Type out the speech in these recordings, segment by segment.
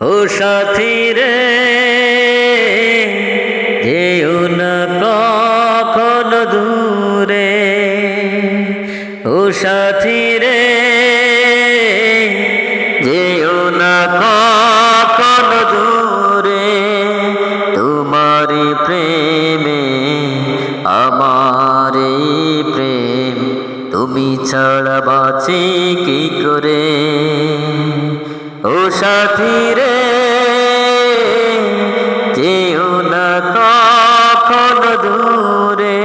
ও সাথী রে, যেও না কখন দূরে। ও সাথী রে, যেও না কখন দূরে। তোমারি প্রেমে আমার প্রেম, তুমি ছাড়া বাঁচি কি করে? সাথী রে যেও না কখন দূরে।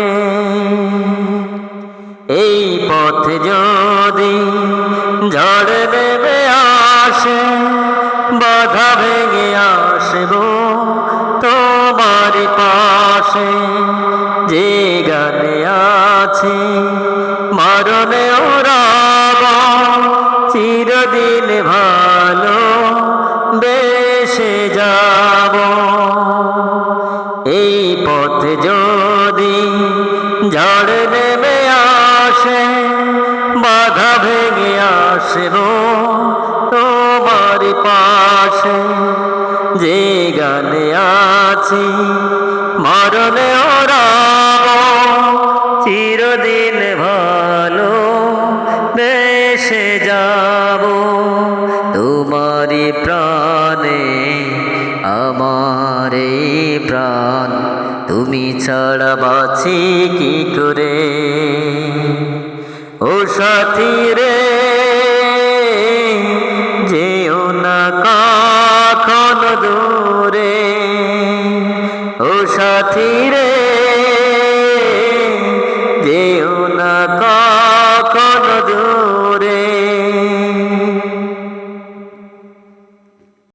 এই পথ যদি ঝড় নেমে আসে, বাধা ভেঙে আসব তোমার পাশে। যে গানে আছে এই পথ যদি ঝড় নেমে আসে, বাধা ভেঙে আসব তোমার পাশে। যে গানে আছি, মরণে ওরাব চিরদিন ভালো বেশে যাব। তোমারি প্রাণে আমার প্রাণ, তুমি ছাড়া বাঁচি কি করে? ও সাথী রে, যেও না কখন দূরে। ও সাথী রে